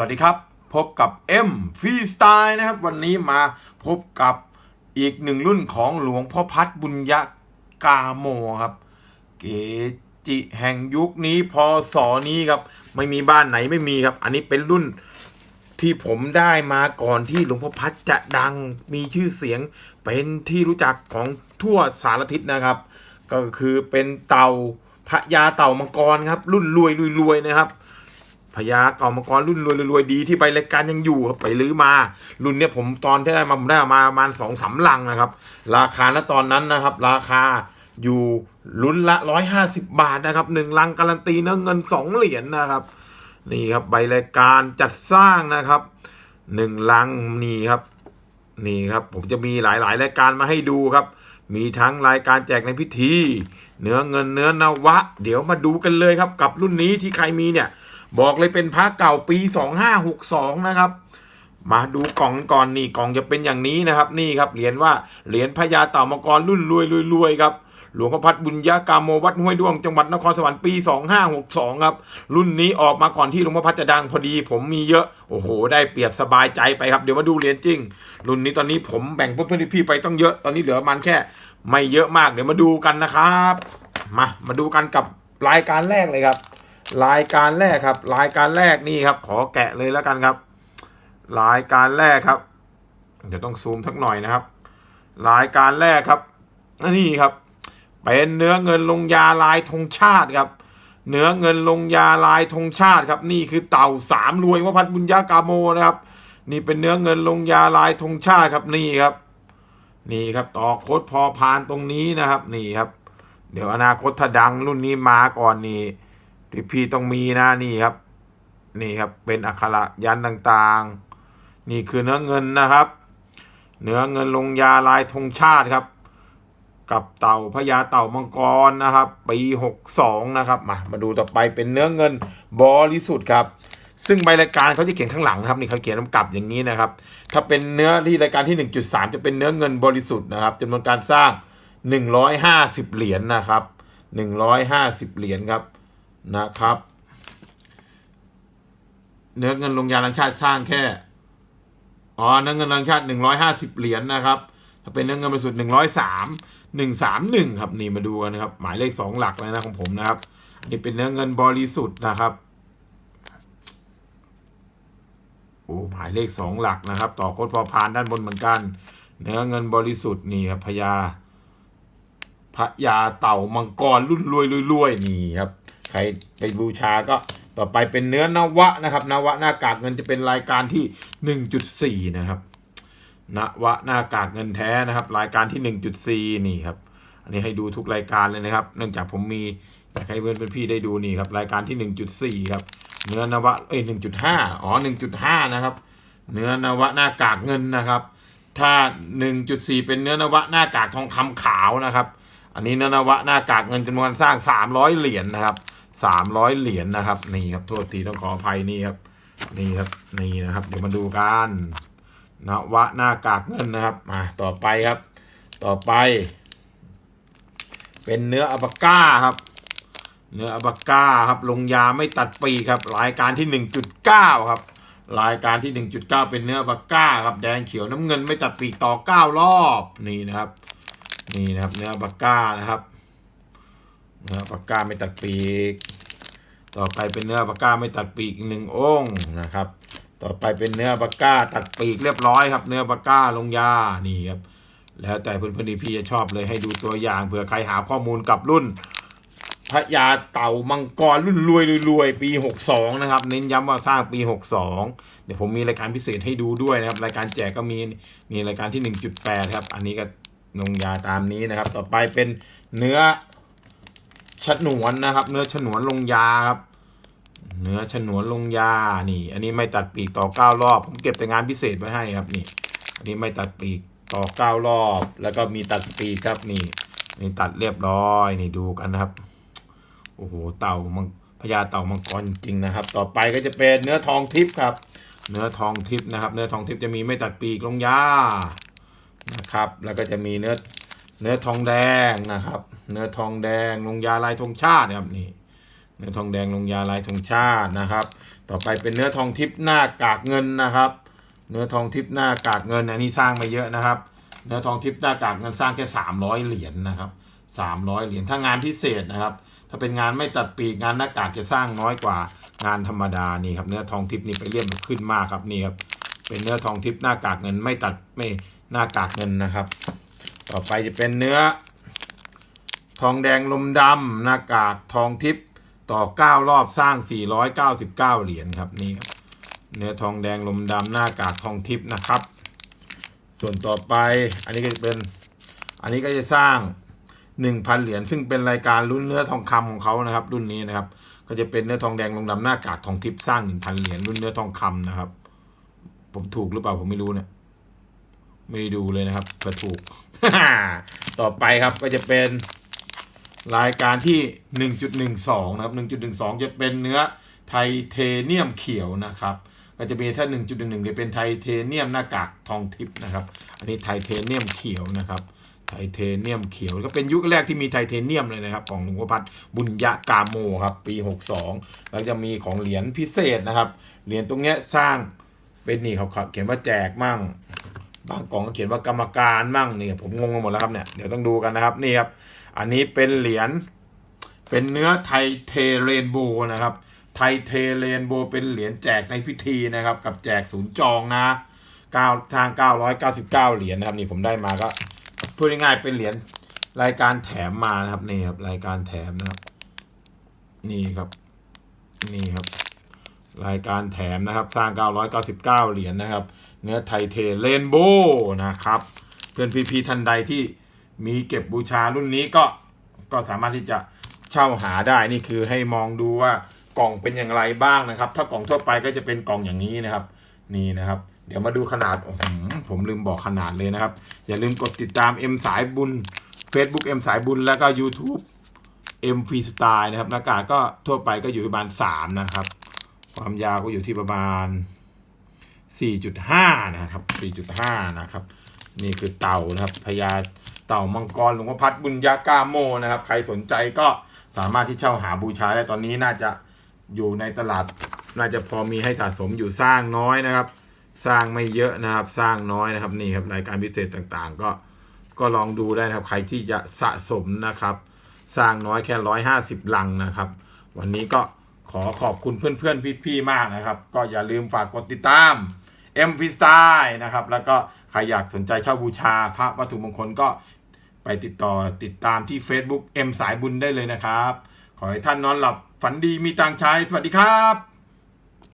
วัสดีครับ พบกับ M ฟรีสไตล์นะครับ วันนี้มาพบกับอีกหนึ่งรุ่นของหลวงพ่อพัดบุญยกาโมครับ เกจิแห่งยุคนี้พศนี้ครับ ไม่มีบ้านไหนไม่มีครับ อันนี้เป็นรุ่นที่ผมได้มาก่อนที่หลวงพ่อพัดจะดังมีชื่อเสียงเป็นที่รู้จักของทั่วสารทิศนะครับ ก็คือเป็นเต่าพระยาเต่ามังกรครับ รุ่นรวยรวยๆนะครับ พญาเก่ามังกรรุ่นรวยรวยๆดีที่ไปรายการยังอยู่ครับไปลื้อมา รุ่นเนี้ยผมตอนที่ได้มาผมได้มาประมาณสองสามลังนะครับ ราคาณตอนนั้นนะครับ ราคาอยู่ลุ้นละร้อยห้าสิบบาทนะครับหนึ่งลังการันตีเนื้อเงินสองเหรียญนะครับ นี่ครับใบรายการจัดสร้างนะครับหนึ่งลังนี่ครับ นี่ครับผมจะมีหลายๆ รายการมาให้ดูครับ มีทั้งรายการแจกในพิธี เนื้อเงินเนื้อนวะ เดี๋ยวมาดูกันเลยครับกับรุ่นนี้ที่ใครมีเนี่ย บอกเลยเป็นพระเก่าปี 2562 นะครับ มาดูกล่องก่อนนี่กล่องจะเป็นอย่างนี้นะครับนี่ครับเหรียญว่าเหรียญพญาเต่ามังกรรุ่นรวยรวยรวยครับหลวงพ่อพัดบุญญากาโมวัดห้วยด้วงจังหวัดนครสวรรค์ปี 2562 ครับ รุ่นนี้ออกมาก่อนที่หลวงพ่อพัดจะดังพอดี ผมมีเยอะ โอ้โห ได้เปรียบสบายใจไปครับ เดี๋ยวมาดูเหรียญจริง รุ่นนี้ตอนนี้ผมแบ่งเพื่อนๆพี่ไปต้องเยอะ ตอนนี้เหลือมันแค่ ไม่เยอะมาก เดี๋ยวมาดูกันนะครับ มา มาดูกันกับรายการแรกเลยครับ รายการแรกครับ รายการแรกนี่ครับ ขอแกะเลยแล้วกันครับ รายการแรกครับ เดี๋ยวต้องซูมสักหน่อยนะครับ รายการแรกครับนี่ครับ เป็นเนื้อเงินลงยาลายธงชาติครับ เนื้อเงินลงยาลายธงชาติครับ นี่คือเต่าสามรวยวพัฒน์บุญญากาโมนะครับ นี่เป็นเนื้อเงินลงยาลายธงชาติครับนี่ครับ นี่ครับต่อโคดพอพานตรงนี้นะครับ นี่ครับ เดี๋ยวอนาคตถ้าดังรุ่นนี้มาก่อนนี่ พี่พี่ต้องมีนะนี่ครับ นี่ครับเป็นอักขระยันต์ต่างๆ นี่คือเนื้อเงินนะครับ เนื้อเงินลงยาลายธงชาติครับ กับเต่าพญาเต่ามังกรนะครับ ปี 62 นะครับมามาดูต่อไปเป็นเนื้อเงินบริสุทธิ์ครับซึ่งใบรายการเขาจะเขียนข้างหลังครับนี่เขาเขียนกำกับอย่างนี้นะครับ ถ้าเป็นเนื้อที่รายการที่ 1.3 จะเป็นเนื้อเงินบริสุทธิ์นะครับจำนวนการสร้าง 150 เหรียญนะครับ 150 เหรียญครับ นะครับ เนื้อเงินลงยาลังชาติสร้างแค่ อ๋อ เนื้อเงินลังชาติ150เหรียญนะครับ ถ้าเป็นเนื้อเงินบริสุทธิ์103 131ครับ นี่มาดูกันนะครับ หมายเลข2หลักเลยนะของผมนะครับ นี่เป็นเนื้อเงินบริสุทธิ์นะครับ โอ้ หมายเลข2หลักนะครับ ต่อโคดพอพานด้านบนเหมือนกัน เนื้อเงินบริสุทธิ์นี่ครับพญาพระยาเต่ามังกรรุ่นรวยรวยรวยนี่ครับ ใครไปบูชาก็ต่อไปเป็นเนื้อนวะนะครับ นวะหน้ากากเงินจะเป็นรายการที่ 1.4 นะครับนวะหน้ากากเงินแท้นะครับ รายการที่ 1.4 นี่ครับ อันนี้ให้ดูทุกรายการเลยนะครับ เนื่องจากผมมีอยากให้เพื่อนเป็นพี่ได้ดูนี่ครับรายการที่ 1.4 ครับ เนื้อนวะเอ้ย1.5 อ๋อ 1.5 นะครับ เนื้อนวะหน้ากากเงินนะครับ ถ้า 1.4 เป็นเนื้อนวะหน้ากากทองคำขาวนะครับ อันนี้เนื้อนวะหน้ากากเงินจำนวนสร้าง 300 เหรียญนะครับ 300เหรียญนะครับ นี่ครับโทษทีต้องขออภัยนี่ครับ นี่ครับ นี่นะครับ เดี๋ยวมาดูกันนวะหน้ากากเงินนะครับ มาต่อไปครับ ต่อไป เป็นเนื้ออัปาก้าครับ เนื้ออัปาก้าครับ ลงยาไม่ตัดปีครับ รายการที่1.9ครับ รายการที่1.9เก้าเป็นเนื้ออัปาก้าครับ แดงเขียวน้ำเงินไม่ตัดปีต่อ9รอบ นี่นะครับ นี่นะครับ เนื้ออัปาก้านะครับ เนื้อปาก้าไม่ตัดปีก ต่อไปเป็นเนื้อปาก้าไม่ตัดปีกอีกหนึ่งองค์นะครับ ต่อไปเป็นเนื้อปาก้าตัดปีกเรียบร้อยครับ เนื้อปาก้าลงยานี่ครับแล้วแต่เพื่อนๆพี่จะชอบเลยให้ดูตัวอย่างเผื่อใครหาข้อมูลกับรุ่นพระยาเต่ามังกรรุ่นรวยรวยปี 62 นะครับ เน้นย้ำว่าสร้างปี 62 เดี๋ยวผมมีรายการพิเศษให้ดูด้วยนะครับ รายการแจกก็มีนี่รายการที่ 1.8 ครับ อันนี้ก็นงยาตามนี้นะครับ ต่อไปเป็นเนื้อ ฉนวนนะครับ เนื้อฉนวนลงยาครับ เนื้อฉนวนลงยา นี่ อันนี้ไม่ตัดปีกต่อ9รอบ ผมเก็บแต่งานพิเศษไว้ให้ครับนี่ อันนี้ไม่ตัดปีกต่อ9รอบ แล้วก็มีตัดปีกครับนี่ นี่ตัดเรียบร้อย นี่ดูกันนะครับ โอ้โห เต่ามังพญาเต่ามังกรจริงนะครับ ต่อไปก็จะเป็นเนื้อทองทิพย์ครับ เนื้อทองทิพย์นะครับ เนื้อทองทิพย์จะมีไม่ตัดปีกลงยา นะครับ แล้วก็จะมีเนื้อ เนื้อทองแดงนะครับ เนื้อทองแดงลงยาลายธงชาตินะครับนี่ เนื้อทองแดงลงยาลายธงชาตินะครับ ต่อไปเป็นเนื้อทองทิพย์หน้ากากเงินนะครับ เนื้อทองทิพย์หน้ากากเงินอันนี้สร้างมาเยอะนะครับ เนื้อทองทิพย์หน้ากากเงินสร้างแค่สามร้อยเหรียญนะครับสามร้อยเหรียญถ้างานพิเศษนะครับ ถ้าเป็นงานไม่ตัดปีกงานหน้ากากจะสร้างน้อยกว่างานธรรมดานี่ครับเนื้อทองทิพย์นี่ไปเรียบขึ้นมากครับนี่ครับเป็นเนื้อทองทิพย์หน้ากากเงินไม่ตัดไม่หน้ากากเงินนะครับ ต่อไปจะเป็นเนื้อ ทองแดงลมดำหน้ากากทองทิพย์ต่อ 9 รอบสร้าง 499 เหรียญครับนี่ครับเนื้อทองแดงลมดำหน้ากากทองทิพย์นะครับ ส่วนต่อไปอันนี้ก็จะเป็นอันนี้ก็จะสร้าง 1,000 เหรียญซึ่งเป็นรายการรุ่นเนื้อทองคำของเขานะครับ รุ่นนี้นะครับ ก็จะเป็นเนื้อทองแดงลงดำหน้ากากทองทิพย์สร้าง 1,000 เหรียญรุ่นเนื้อทองคำนะครับ ผมถูกหรือเปล่าผมไม่รู้เนี่ยไม่ได้ดูเลยนะครับเผื่อถูก ต่อไปครับก็จะเป็นรายการที่ 1.12 นะครับ 1.12 จะเป็นเนื้อไทเทเนียมเขียวนะครับ ก็จะมีถ้า 1.11จะเป็นไทเทเนียมหน้ากากทองทิพย์นะครับ อันนี้ไทเทเนียมเขียวนะครับ ไทเทเนียมเขียว ก็เป็นยุคแรกที่มีไทเทเนียมเลยนะครับ ของหลวงพ่อพัดบุญยะกาโมครับ ปี 62 แล้วจะมีของเหรียญพิเศษนะครับ เหรียญตรงเนี้ยสร้างเป็นนี่เขาเขียนว่าแจกมั่ง บางกล่องก็เขียนว่ากรรมการมั่งนี่ผมงงไปหมดแล้วครับเนี่ยเดี๋ยวต้องดูกันนะครับนี่ครับอันนี้เป็นเหรียญเป็นเนื้อไทเทเรนโบนะครับ ไทเทเรนโบเป็นเหรียญแจกในพิธีนะครับ กับแจกศูนย์จองนะ9ทาง 999 เหรียญนะครับนี่ผมได้มาก็พูดง่ายๆเป็นเหรียญรายการแถมมานะครับนี่ครับรายการแถมนะครับ นี่ครับ นี่ครับ รายการแถมนะครับ สร้าง 999 เหรียญนะครับ เนื้อไทเทเรนโบว์นะครับ เพื่อนพี่ๆท่านใดที่มีเก็บบูชารุ่นนี้ก็ก็สามารถที่จะเช่าหาได้นี่คือให้มองดูว่ากล่องเป็นอย่างไรบ้างนะครับ ถ้ากล่องทั่วไปก็จะเป็นกล่องอย่างนี้นะครับ นี่นะครับ เดี๋ยวมาดูขนาดผมลืมบอกขนาดเลยนะครับ อย่าลืมกดติดตาม M สายบุญ Facebook M สายบุญแล้วก็ YouTube M Free Style นะครับหน้ากากก็ทั่วไปก็อยู่ประมาณ3นะครับ ความยาวก็อยู่ที่ประมาณ 4.5 นะครับ 4.5 นะครับ นี่คือเต่านะครับพญาเต่ามังกรหลวงพ่อพัดบุญญากาโมนะครับ ใครสนใจก็สามารถที่เช่าหาบูชาได้ตอนนี้น่าจะอยู่ในตลาด น่าจะพอมีให้สะสมอยู่สร้างน้อยนะครับ สร้างไม่เยอะนะครับ สร้างน้อยนะครับนี่ครับรายการพิเศษต่างๆ ก็ก็ลองดูได้นะครับ ใครที่จะสะสมนะครับ สร้างน้อยแค่ร้อยห้าสิบลังนะครับ วันนี้ก็ ขอขอบคุณเพื่อนๆพี่ๆมากนะครับ ก็อย่าลืมฝากกดติดตาม M f r e e s t y l e นะครับ แล้วก็ใครอยากสนใจเช่าบูชาพระวัตถุมงคลก็ไปติดต่อติดตามที่ Facebook M สายบุญได้เลยนะครับ ขอให้ท่านนอนหลับฝันดีมีตังค์ใช้ สวัสดีครับ